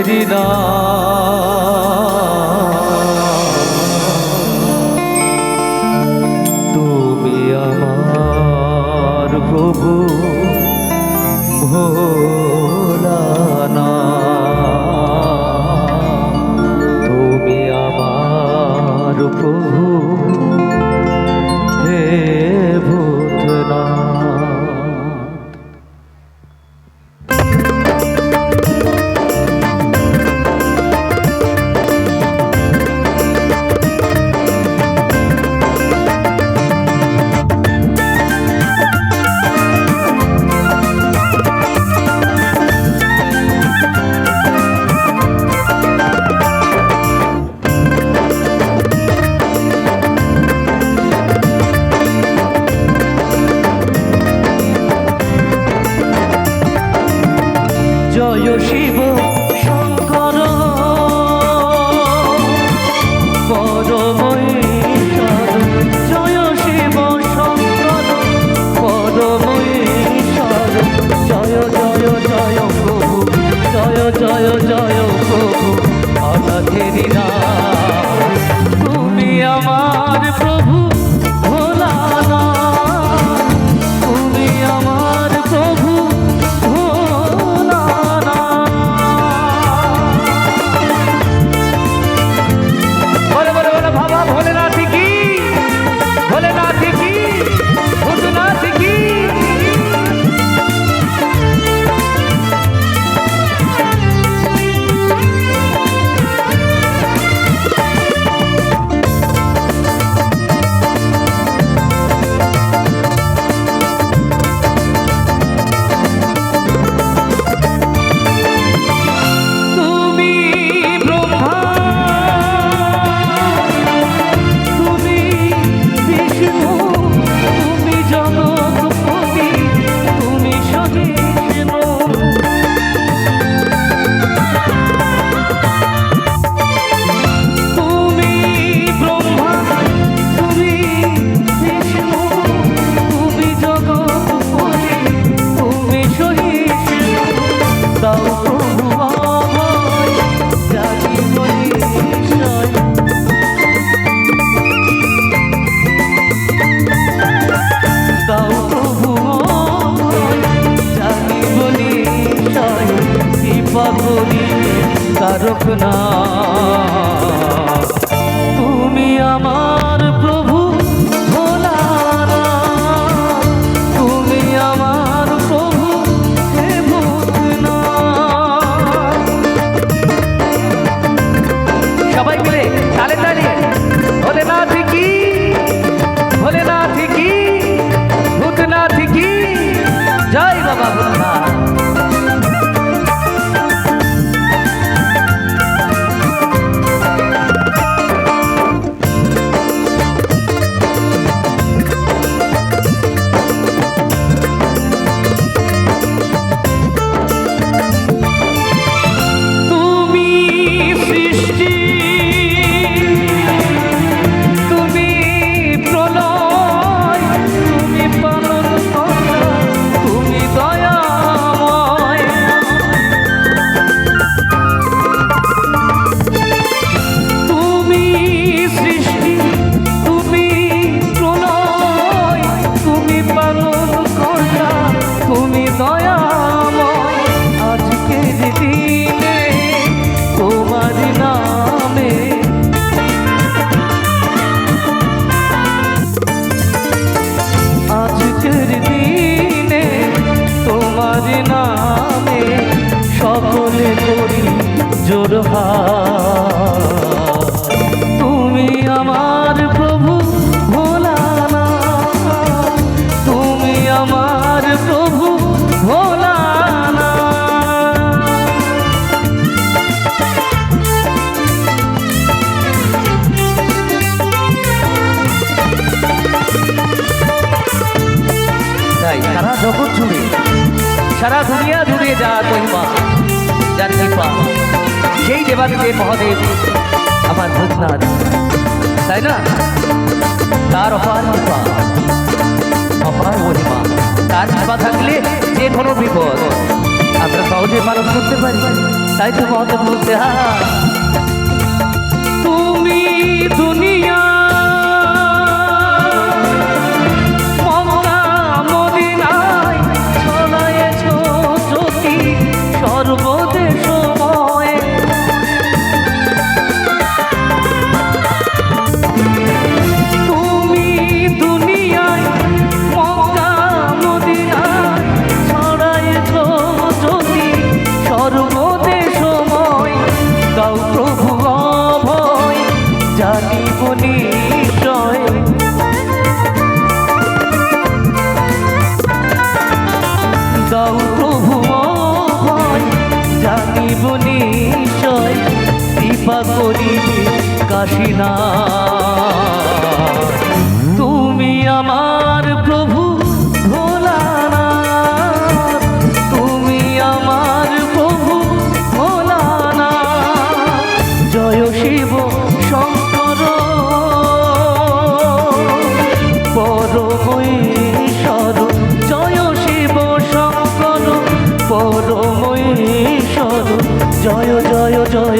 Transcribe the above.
হৃদয় প্রিয় শিব। সারা জগৎ জুড়ে, সারা দুনিয়া জুড়ে যা মহিমা, যা কৃপা, সেই দেবাদিদেব মহাদেব আমার ভূতনাথ তাই না? তার অপার কৃপা অপার মহিমা, তার কৃপা থাকলে যে কোনো বিপদ আমরা সহজে পালন করতে পারি। তাই তো মহাদেব বলতে হ্যাঁ কাশিনা তুমি আমার প্রভু তুমি আমার প্রভু জয় শিব শঙ্কর। পরমৈশ্বর, জয় শিব শঙ্কর। পরমৈশ্বর জয় জয়।